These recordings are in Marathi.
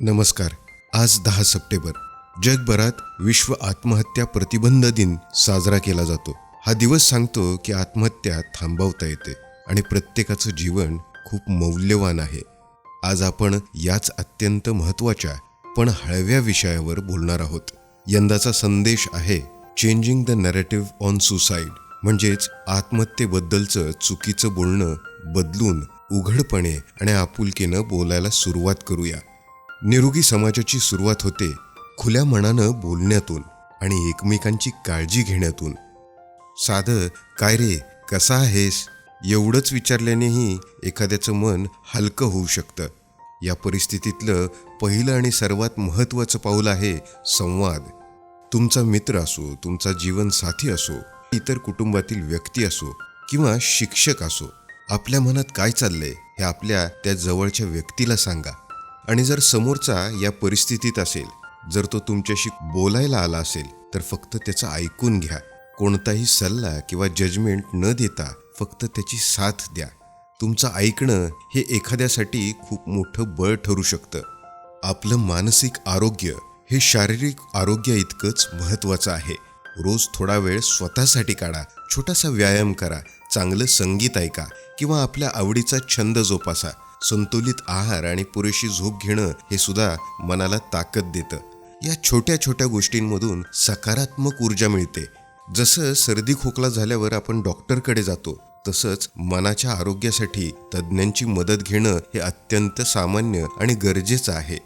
नमस्कार. आज दहा सप्टेंबर. जगभरात विश्व आत्महत्या प्रतिबंध दिन साजरा केला जातो. हा दिवस सांगतो की आत्महत्या थांबवता येते आणि प्रत्येकाचं जीवन खूप मौल्यवान आहे. आज आपण याच अत्यंत महत्त्वाच्या पण हळव्या विषयावर बोलणार आहोत. यंदाचा संदेश आहे changing the narrative on suicide म्हणजेच आत्महत्येबद्दलचं चुकीचं बोलणं बदलून उघडपणे आणि आपुलकीनं बोलायला सुरुवात करूया. निरोगी समाजाची सुरुवात होते खुल्या मनानं बोलण्यातून आणि एकमेकांची काळजी घेण्यातून. साधं काय रे कसा आहेस? एवढंच विचारल्यानेही एखाद्याचं मन हलकं होऊ शकतं. या परिस्थितीतलं पहिलं आणि सर्वात महत्त्वाचं पाऊल आहे संवाद. तुमचा मित्र असो तुमचा जीवनसाथी असो इतर कुटुंबातील व्यक्ती असो किंवा शिक्षक असो आपल्या मनात काय चाललंय हे आपल्या त्या जवळच्या व्यक्तीला सांगा. आणि जर समोरचा या परिस्थितीत असेल जर तो तुमच्याशी बोलायला आला असेल तर फक्त त्याचं ऐकून घ्या. कोणताही सल्ला किंवा जजमेंट न देता फक्त त्याची साथ द्या. तुमचं ऐकणं हे एखाद्यासाठी खूप मोठं बळ ठरू शकतं. आपलं मानसिक आरोग्य हे शारीरिक आरोग्य इतकंच महत्त्वाचं आहे. रोज थोडा वेळ स्वतःसाठी काढा. छोटासा व्यायाम करा. चांगलं संगीत ऐका किंवा आपल्या आवडीचा छंद जोपासा. संतुलित आहार आणि पुरेशी झोप घेणं हे सुद्धा मनाला ताकद देतं. या छोट्या छोट्या गोष्टींमधून सकारात्मक ऊर्जा मिळते. जसं सर्दी खोकला झाल्यावर आपण डॉक्टरकडे जातो तसंच मनाच्या आरोग्यासाठी तज्ज्ञांची मदत घेणं हे अत्यंत सामान्य आणि गरजेचं आहे.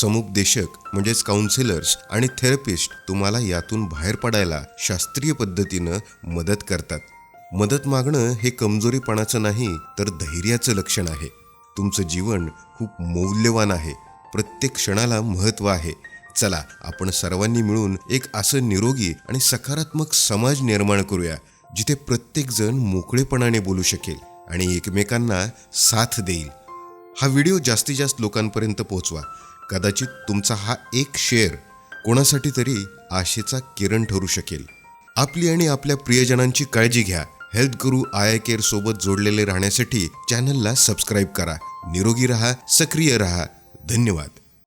समुपदेशक म्हणजेच काउन्सिलर्स आणि थेरपिस्ट तुम्हाला यातून बाहेर पडायला शास्त्रीय पद्धतीनं मदत करतात. मदत मागणं हे कमजोरीपणाचं नाही तर धैर्याचं लक्षण आहे. तुमचं जीवन खूप मौल्यवान आहे. प्रत्येक क्षणाला महत्त्व आहे. चला आपण सर्वांनी मिळून एक असं निरोगी आणि सकारात्मक समाज निर्माण करूया जिथे प्रत्येकजण मोकळेपणाने बोलू शकेल आणि एकमेकांना साथ देईल. हा व्हिडिओ जास्तीत जास्त लोकांपर्यंत पोहोचवा. कदाचित तुमचा हा एक शेअर कोणासाठी तरी आशेचा किरण ठरू शकेल. आपली आणि आपल्या प्रियजनांची काळजी घ्या. हेल्थ गुरु आय केअर सोबत जोडलेले राहण्यासाठी चॅनलला सबस्क्राईब करा. निरोगी रहा सक्रिय रहा. धन्यवाद.